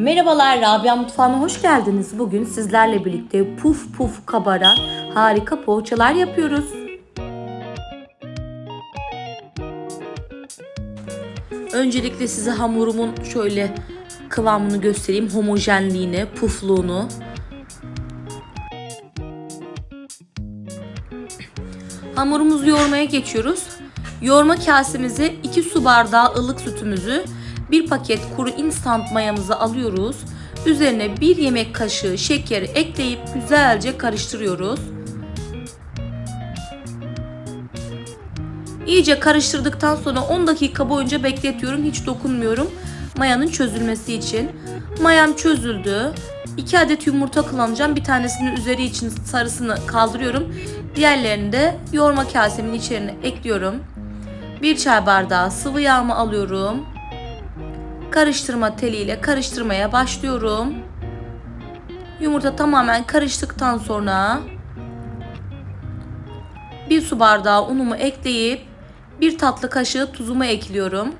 Merhabalar Rabia Mutfağı'na hoş geldiniz. Bugün sizlerle birlikte puf puf kabaran harika poğaçalar yapıyoruz. Öncelikle size hamurumun şöyle kıvamını göstereyim. Homojenliğini, pufluğunu. Hamurumuzu yoğurmaya geçiyoruz. Yoğurma kasemize 2 su bardağı ılık sütümüzü, 1 paket kuru instant mayamızı alıyoruz. Üzerine 1 yemek kaşığı şekeri ekleyip güzelce karıştırıyoruz. İyice karıştırdıktan sonra 10 dakika boyunca bekletiyorum. Hiç dokunmuyorum. Mayanın çözülmesi için. Mayam çözüldü. 2 adet yumurta kullanacağım. Bir tanesini üzeri için sarısını kaldırıyorum. Diğerlerini de yoğurma kasemin içerisine ekliyorum. 1 çay bardağı sıvı yağımı alıyorum. Karıştırma teliyle karıştırmaya başlıyorum. Yumurta tamamen karıştıktan sonra bir su bardağı unumu ekleyip bir tatlı kaşığı tuzumu ekliyorum.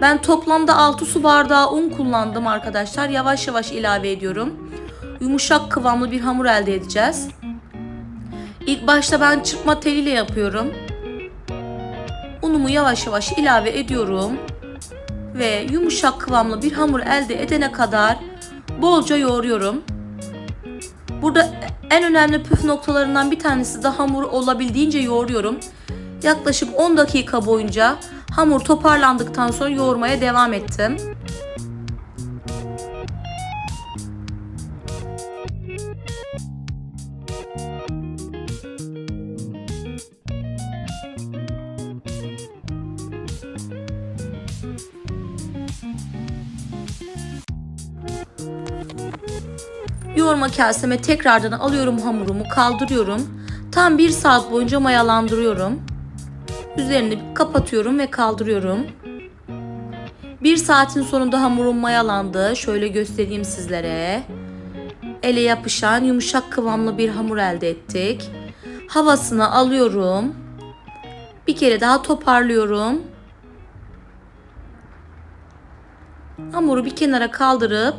Ben toplamda 6 su bardağı un kullandım arkadaşlar. Yavaş yavaş ilave ediyorum. Yumuşak kıvamlı bir hamur elde edeceğiz. İlk başta ben çırpma teliyle yapıyorum. Unumu yavaş yavaş ilave ediyorum. Ve yumuşak kıvamlı bir hamur elde edene kadar bolca yoğuruyorum. Burada en önemli püf noktalarından bir tanesi de hamuru olabildiğince yoğuruyorum. Yaklaşık 10 dakika boyunca hamur toparlandıktan sonra yoğurmaya devam ettim. Yoğurma kaseme tekrardan alıyorum hamurumu kaldırıyorum. Tam bir saat boyunca mayalandırıyorum. Üzerini kapatıyorum ve kaldırıyorum. Bir saatin sonunda hamurum mayalandı. Şöyle göstereyim sizlere. Ele yapışan yumuşak kıvamlı bir hamur elde ettik. Havasını alıyorum. Bir kere daha toparlıyorum. Hamuru bir kenara kaldırıp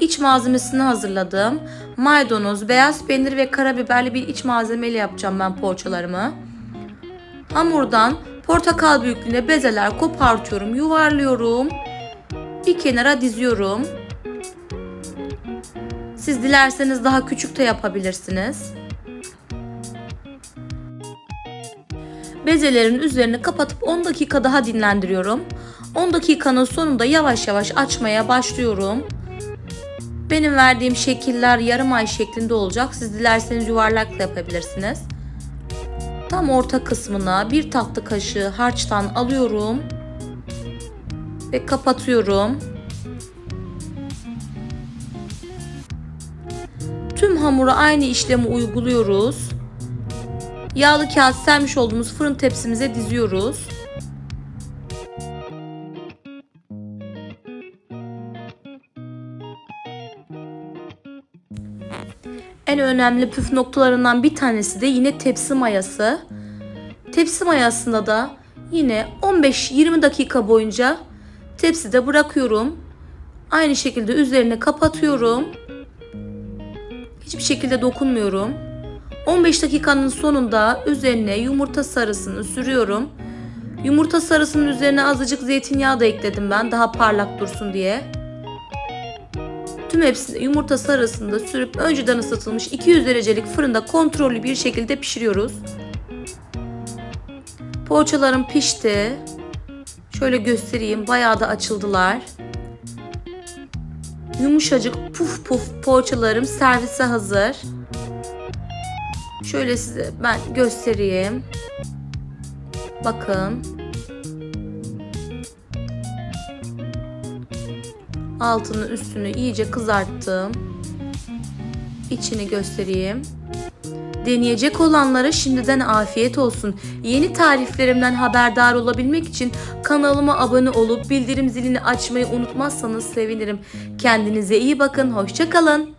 iç malzemesini hazırladım. Maydanoz, beyaz peynir ve karabiberli bir iç malzemeyle yapacağım ben poğaçalarımı. Hamurdan portakal büyüklüğünde bezeler kopartıyorum, yuvarlıyorum. Bir kenara diziyorum. Siz dilerseniz daha küçük de yapabilirsiniz. Bezelerin üzerini kapatıp 10 dakika daha dinlendiriyorum. 10 dakikanın sonunda yavaş yavaş açmaya başlıyorum. Benim verdiğim şekiller yarım ay şeklinde olacak. Siz dilerseniz yuvarlak da yapabilirsiniz. Tam orta kısmına bir tatlı kaşığı harçtan alıyorum ve kapatıyorum. Tüm hamura aynı işlemi uyguluyoruz. Yağlı kağıt sermiş olduğumuz fırın tepsimize diziyoruz. En önemli püf noktalarından bir tanesi de yine tepsi mayası. Tepsi mayasında da yine 15-20 dakika boyunca tepside bırakıyorum. Aynı şekilde üzerine kapatıyorum. Hiçbir şekilde dokunmuyorum. 15 dakikanın sonunda üzerine yumurta sarısını sürüyorum. Yumurta sarısının üzerine azıcık zeytinyağı da ekledim ben daha parlak dursun diye. Tüm hepsini yumurta sarısını da sürüp önceden ısıtılmış 200 derecelik fırında kontrollü bir şekilde pişiriyoruz. Poğaçalarım pişti. Şöyle göstereyim. Bayağı da açıldılar. Yumuşacık puf puf poğaçalarım servise hazır. Şöyle size ben göstereyim. Bakın. Altını üstünü iyice kızarttım. İçini göstereyim. Deneyecek olanlara şimdiden afiyet olsun. Yeni tariflerimden haberdar olabilmek için kanalıma abone olup bildirim zilini açmayı unutmazsanız sevinirim. Kendinize iyi bakın. Hoşçakalın.